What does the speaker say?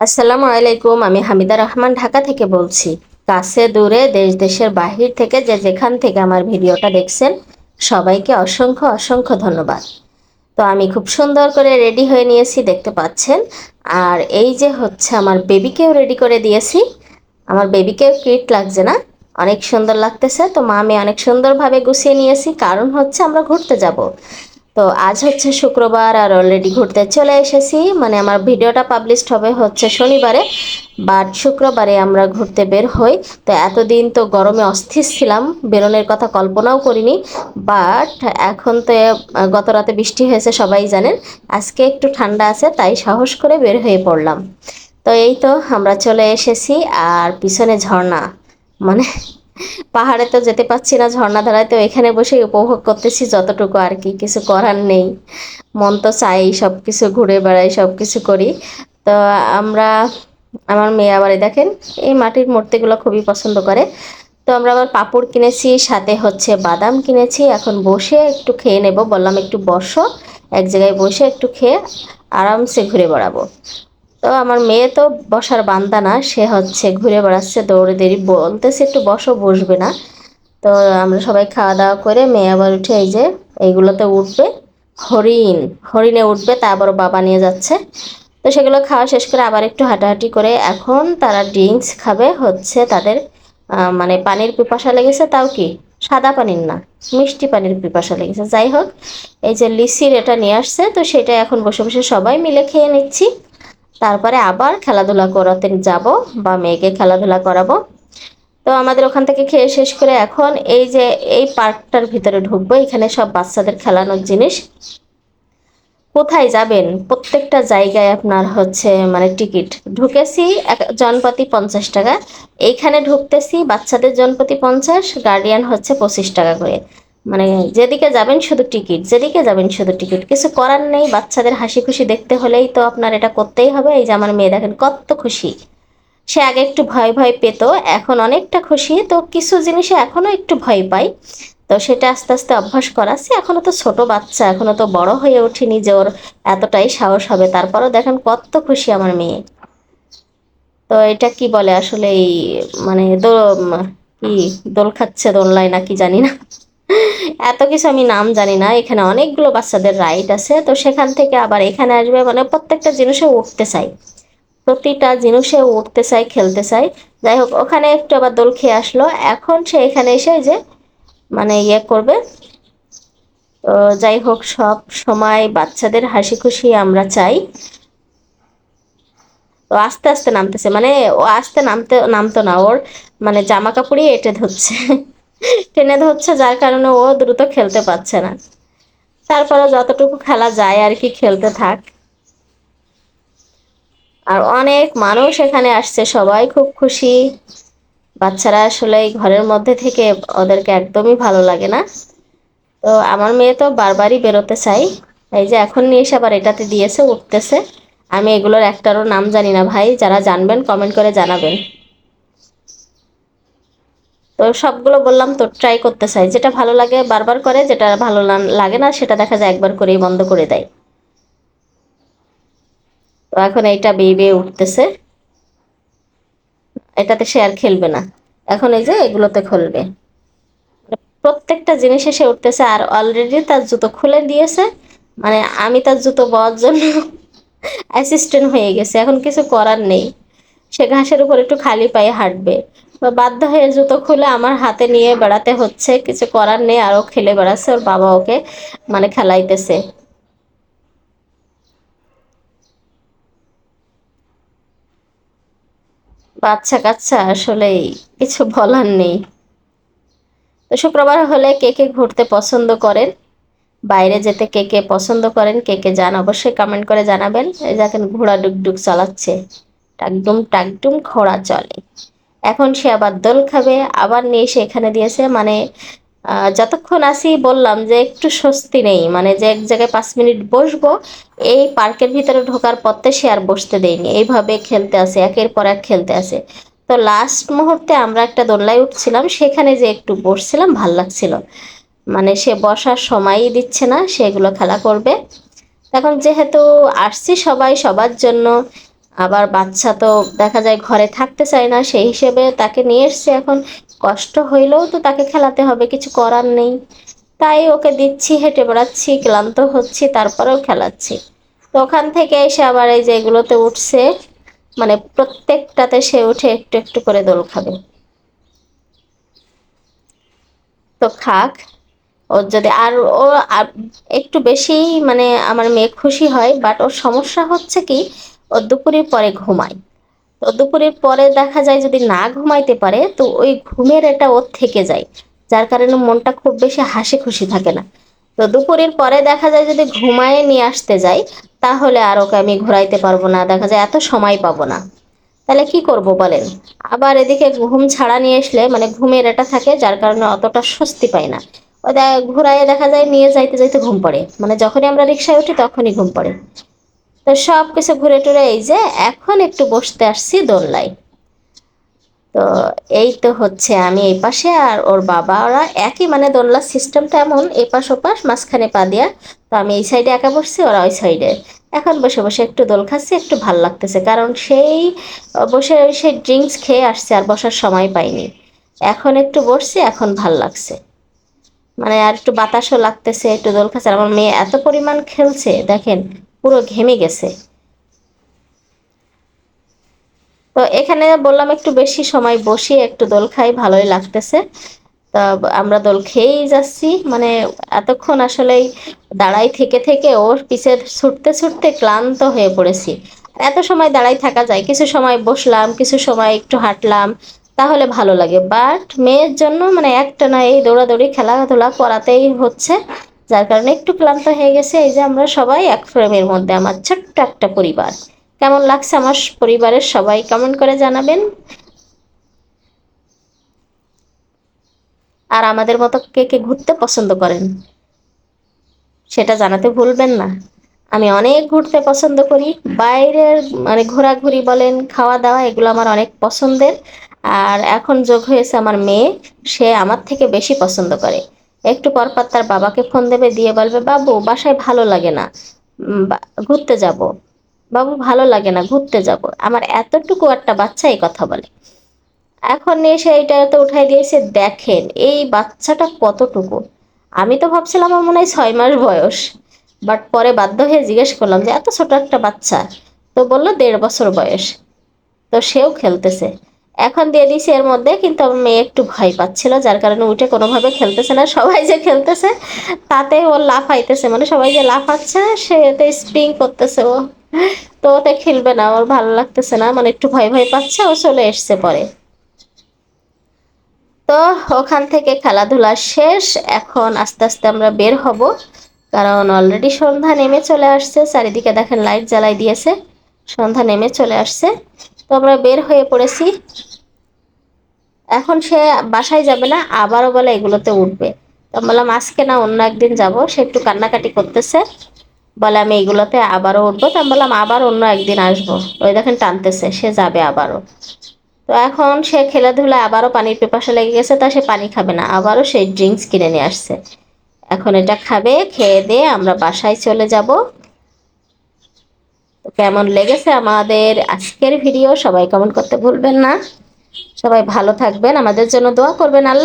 আসসালামু আলাইকুম, আমি হামিদা রহমান ঢাকা থেকে বলছি। কাছে দূরে দেশ, দেশের বাহির থেকে যে যেখান থেকে আমার ভিডিওটা দেখছেন, সবাইকে অসংখ্য অসংখ্য ধন্যবাদ। তো আমি খুব সুন্দর করে রেডি হয়ে নিয়েছি, দেখতে পাচ্ছেন। আর এই যে হচ্ছে আমার বেবিকেও রেডি করে দিয়েছি। আমার বেবিকেও কিট লাগছে না, অনেক সুন্দর লাগতেছে। তো মা, আমি অনেক সুন্দরভাবে গুছিয়ে নিয়েছি। কারণ হচ্ছে আমরা ঘুরতে যাব। তো আজ হচ্ছে শুক্রবার আর অলরেডি ঘুরতে চলে এসেছি। মানে আমার ভিডিওটা পাবলিশড হবে হচ্ছে শনিবারে বাট শুক্রবারে আমরা ঘুরতে বের হই। তো এতদিন তো গরমে অস্থির ছিলাম বেরোনোর কথা কল্পনাও করিনি বাট এখন তো গত রাতে বৃষ্টি হয়েছে, সবাই জানেন। আজকে একটু ঠান্ডা আছে, তাই সাহস করে বের হয়ে পড়লাম। তো এই তো আমরা চলে এসেছি, আর পিছনে ঝর্ণা। মানে পাহাড়ে তো যেতে পারছি না, ঝর্ণা ধারায় তো এখানে বসে উপভোগ করতেছি, যতটুকু আর কি কিছু করার নেই। মন তো চাই সব কিছু ঘুরে বেড়াই সব কিছু করি। তো আমরা, আমার মেয়ে আবার দেখেন, এই মাটির মূর্তিগুলো খুবই পছন্দ করে। তো আমরা আবার পাপড় কিনেছি, সাথে হচ্ছে বাদাম কিনেছি। এখন বসে একটু খেয়ে নেব, বললাম একটু বসো, এক জায়গায় বসে একটু খেয়ে আরামসে ঘুরে বেড়াবো। তো আমার মেয়ে তো বসার বান্দা না, সে হচ্ছে ঘুরে বেড়াচ্ছে, দৌড়ে দেরি বলতেছে একটু বসো, বসবে না। তো আমরা সবাই খাওয়া দাওয়া করে মেয়ে আবার উঠে এই যে এইগুলোতে উঠবে, হরিণ, হরিণে উঠবে, তা আবার বাবা নিয়ে যাচ্ছে। তো সেগুলো খাওয়া শেষ করে আবার একটু হাঁটাহাঁটি করে এখন তারা ড্রিঙ্কস খাবে, হচ্ছে তাদের মানে পানির পিপাসা লেগেছে তাও কি, সাদা পানির না, মিষ্টি পানির পিপাসা লেগেছে। যাই হোক, এই যে লিসির এটা নিয়ে আসছে, তো সেটা এখন বসে বসে সবাই মিলে খেয়ে নিচ্ছি। তারপরে আবার খেলাধুলা করাতে যাব বা মেয়েকে খেলাধুলা করাবো। তো আমাদের ওখান থেকে খেয়ে শেষ করে এখন এই যে এই পার্কটার ভিতরে ঢুকবো, এখানে সব বাচ্চাদের খেলানোর জিনিস। কোথায় যাবেন? প্রত্যেকটা জায়গায় আপনার হচ্ছে মানে টিকিট। ঢুকেছি জনপ্রতি পঞ্চাশ টাকা। এইখানে ঢুকতেছি, বাচ্চাদের জনপতি পঞ্চাশ গার্ডিয়ান হচ্ছে পঁচিশ টাকা করে। মানে যেদিকে যাবেন শুধু টিকিট, যেদিকে যাবেন শুধু টিকিট। কিছু করার নেই, বাচ্চাদের হাসি খুশি দেখতে হলেই তো আপনার এটা করতেই হবে। এই যে আমার মেয়ে দেখেন কত খুশি। সে আগে একটু ভয় ভয় পেত, এখন অনেকটা খুশি। তো কিছু জিনিসে এখনও একটু ভয় পাই। তো সেটা আস্তে আস্তে অভ্যাস করাচ্ছি। এখনও তো ছোট বাচ্চা এখনও তো বড় হয়ে ওঠেনি যে ওর এতটাই সাহস হবে। তারপরও দেখেন কত খুশি আমার মেয়ে। তো এটা কি বলে আসলে এই মানে দো- কি দোল খাচ্ছে দোলনায় না কি জানি না। এত কিছু আমি নাম জানি না, এখানে অনেকগুলো বাচ্চাদের রাইড আছে, তো সেখান থেকে আবার এখানে আসবে মানে প্রত্যেকটা জিনিসে উঠতে চাই। প্রতিটা জিনিসে উঠতে চাই, খেলতে চাই। যাই হোক, ওখানে একটু আবার দোল খেয়ে আসলো। এখন সে এখানে এসে যে মানে ইয়ে করবে। তো যাই হোক, সব সময় বাচ্চাদের হাসি খুশি আমরা চাই। তো আস্তে আস্তে নামতেছে মানে ও আস্তে নামতে, নামতো না ওর মানে জামা কাপড়ই এঁটে ধরছে। টেনে ধরছে, যার কারণে ও দ্রুত খেলতে পারছে না। তারপরে যতটুকু খেলা যায় আর কি খেলতে থাক। আর অনেক মানুষ এখানে আসছে, সবাই খুব খুশি। বাচ্চারা আসলে এই ঘরের মধ্যে থেকে ওদেরকে একদমই ভালো লাগে না। তো আমার মেয়ে তো বারবারই বেরোতে চাই। এই যে এখন নিয়ে এসে আবার এটাতে দিয়েছে, উঠতেছে। আমি এগুলোর একটারও নাম জানি না ভাই, যারা জানবেন কমেন্ট করে জানাবেন। তো সবগুলো বললাম তো ট্রাই করতে চাই। যেটা ভালো লাগে বারবার করে, যেটা ভালো লাগে না, সেটা দেখা যায় একবার করেই বন্ধ করে দেয়। তো এখন এইটা বেয়ে বেয়ে উঠতেছে। এটাতে সে আর খেলবে না। এখন এই যে এগুলোতে খুলবে। প্রত্যেকটা জিনিসে সে উঠতেছে আর অলরেডি তার জুতো খুলে দিয়েছে। মানে আমি তার জুতো পাওয়ার জন্য অ্যাসিস্ট্যান্ট হয়ে গেছে। এখন কিছু করার নেই। সে ঘাসের উপর একটু খালি পায়ে হাঁটবে। বাধ্য হয়ে জুতো খুলে আমার হাতে নিয়ে বেড়াতে হচ্ছে। কিছু করার নেই, আরও খেলে বেড়াচ্ছে, ওর বাবা ওকে মানে খেলাইতেছে। বাচ্চা কাচ্চা আসলেই কিছু বলার নেই। তো শুক্রবার হলে কে কে ঘুরতে পছন্দ করেন? বাইরে যেতে কে কে পছন্দ করেন? কে কে যান? অবশ্যই কমেন্ট করে জানাবেন। এই দেখেন ঘোড়া ডুকডুক চালাচ্ছে। টাকডুম টাকডুম, ঘোড়া চলে। এখন সে আবার দোল খাবে, আবার নিয়ে এসে এখানে দিয়েছে। মানে যতক্ষণ আসি বললাম যে একটু স্বস্তি নেই। মানে যে এক জায়গায় পাঁচ মিনিট বসবো, এই পার্কের ভিতরে ঢোকার পথে সে আর বসতে দেয়নি। এইভাবে খেলতে আসে একের পর এক খেলতে আসে তো লাস্ট মুহূর্তে আমরা একটা দোলনায় উঠছিলাম, সেখানে যে একটু বসছিলাম, ভালো লাগছিল। মানে সে বসার সময়ই দিচ্ছে না সেগুলো খেলা করবে। এখন যেহেতু আসছি সবাই সবার জন্য আবার বাচ্চা তো দেখা যায় ঘরে থাকতে চায় না, সেই হিসেবে তাকে নিয়ে এসছে। এখন কষ্ট হইলেও তো তাকে খেলাতে হবে, কিছু করার নেই। তাই ওকে দিচ্ছি, হেঁটে বেড়াচ্ছি, ক্লান্ত হচ্ছি, তারপরেও খেলাচ্ছি। তো ওখান থেকে এসে আবার এই যে এগুলোতে উঠছে মানে প্রত্যেকটাতে সে উঠে একটু একটু করে দোল খাবে। তো খাক ওর যদি আর ও একটু বেশি মানে আমার মেয়ে খুশি হয় বাট ওর সমস্যা হচ্ছে কি ও দুপুরের পরে ঘুমায়। তো দুপুরের পরে দেখা যায় যদি না ঘুমাইতে পারে, তো ওই ঘুমের এটা ওর থেকে যায়, যার কারণে মনটা খুব বেশি হাসি খুশি থাকে না। তো দুপুরের পরে দেখা যায় যদি ঘুমায় নিয়ে আসতে যাই, তাহলে আর ওকে আমি ঘোরাইতে পারব না, দেখা যায় এত সময় পাবো না। তাহলে কি করব বলেন? আবার এদিকে ঘুম ছাড়া নিয়ে আসলে মানে ঘুমের এটা থাকে, যার কারণে অতটা স্বস্তি পায় না। ওই ঘুরাইয়ে দেখা যায় নিয়ে যাইতে যাইতে ঘুম পড়ে। মানে যখনই আমরা রিক্সায় উঠি তখনই ঘুম পড়ে। তো সব কিছু ঘুরে টুরে এই যে এখন একটু বসতে আসছি দোলনায়। তো এই তো হচ্ছে আমি এই পাশে আর ওর বাবা, ওরা একই মানে দোলনার সিস্টেমটা এমন এপাশ ওপাশ, মাঝখানে পা দিয়া। তো আমি এই সাইডে একা বসছি, ওরা ওই সাইডে এখন বসে বসে একটু দোল খাচ্ছি, একটু ভালো লাগতেছে, কারণ সেই, বসে সেই ড্রিঙ্কস খেয়ে আসছে আর বসার সময় পাইনি। এখন একটু বসছি, এখন ভালো লাগছে। মানে আর একটু বাতাসও লাগতেছে, একটু দোল খাচ্ছে। আমার মেয়ে এত পরিমাণ খেলছে, দেখেন পুরো ঘেমে গেছে। তো এখানে বললাম একটু বেশি সময় বসি একটু দোল খাই, ভালোই লাগতেছে। তা আমরা দোল খেয়েই যাচ্ছি। মানে এতক্ষণ আসলেই দাঁড়াই থেকে থেকে ওর পিছে ছুটতে ছুটতে ক্লান্ত হয়ে পড়েছি। এত সময় দাঁড়াই থাকা যায়, কিছু সময় বসলাম, কিছু সময় একটু হাঁটলাম, তাহলে ভালো লাগে। বাট মেয়ের জন্য মানে একটা না, এই দৌড়াদৌড়ি, খেলাধুলা করাতেই হচ্ছে। যার কারণে একটু ক্লান্ত হয়ে গেছে। এই যে আমরা সবাই এক ফ্রেমের মধ্যে, আমার ছোট্ট একটা পরিবার। কেমন লাগছে আমার পরিবারের সবাই কমেন্ট করে জানাবেন। আর আমাদের মতো কে কে ঘুরতে পছন্দ করেন, সেটা জানাতে ভুলবেন না। আমি অনেক ঘুরতে পছন্দ করি। বাইরের মানে ঘোরাঘুরি বলেন খাওয়া দাওয়া এগুলো আমার অনেক পছন্দের। আর এখন যোগ হয়েছে আমার মেয়ে, সে আমার থেকে বেশি পছন্দ করে। একটু পরপর তার বাবাকে ফোন দেবে, দিয়ে বলবে, বাবু, বাসায় ভালো লাগে না। ঘুরতে যাব। বাবু, ভালো লাগে না, ঘুরতে যাব। আমার এতটুকু একটা বাচ্চা এই কথা বলে। এখন এসে এইটা তো উঠাই দিয়েছে দেখেন, এই বাচ্চাটা কতটুকু। আমি তো ভাবছিলাম আমার মনে হয় ছয় মাস বয়স, বাট পরে বাধ্য হয়ে জিজ্ঞেস করলাম যে, এত ছোট একটা বাচ্চা? তো বলল, দেড় বছর বয়স। তো সেও খেলতেছে। এখন দিয়ে এর মধ্যে, কিন্তু আমার মেয়ে একটু ভয় পাচ্ছিল, যার কারণে উঠে কোনোভাবে খেলতেছে না, সবাই যে খেলতেছে তাতে ও লাফাইতেছে মানে সবাই যে লাফাচ্ছে সে এতে স্প্রিং করতেছে ও। তো ওতে খেলবে না, ওর ভালো লাগতেছে না মানে একটু ভয় ভয় পাচ্ছে, ও চলে এসছে পরে। তো ওখান থেকে খেলাধুলা শেষ, এখন আস্তে আস্তে আমরা বের হব, কারণ অলরেডি সন্ধ্যা নেমে চলে আসছে, চারিদিকে দেখেন লাইট জ্বালাই দিয়েছে, সন্ধ্যা নেমে চলে আসছে। তো আমরা বের হয়ে পড়েছি। এখন সে বাসায় যাবে না, আবারও বলে এগুলোতে উঠবে। তো বললাম, আজকে না অন্য একদিন যাব, সে একটু কান্নাকাটি করতেছে। বলে, আমি এইগুলোতে আবারও উঠবো। তো আমি বললাম, আবার অন্য একদিন আসব। ওই দেখেন টানতেছে, সে যাবে আবারও। তো এখন সে খেলাধুলা আবারও পানির পেপাসা লেগে গেছে, তা সে পানি খাবে না। আবারও সে ড্রিঙ্কস কিনে নিয়ে আসছে। এখন এটা খাবে, খেয়ে দিয়ে আমরা বাসায় চলে যাব। কেমন লেগেছে আমাদের আজকের ভিডিও সবাই কমেন্ট করতে ভুলবেন না। সবাই ভালো থাকবেন। আমাদের জন্য দোয়া করবেন আল্লাহ।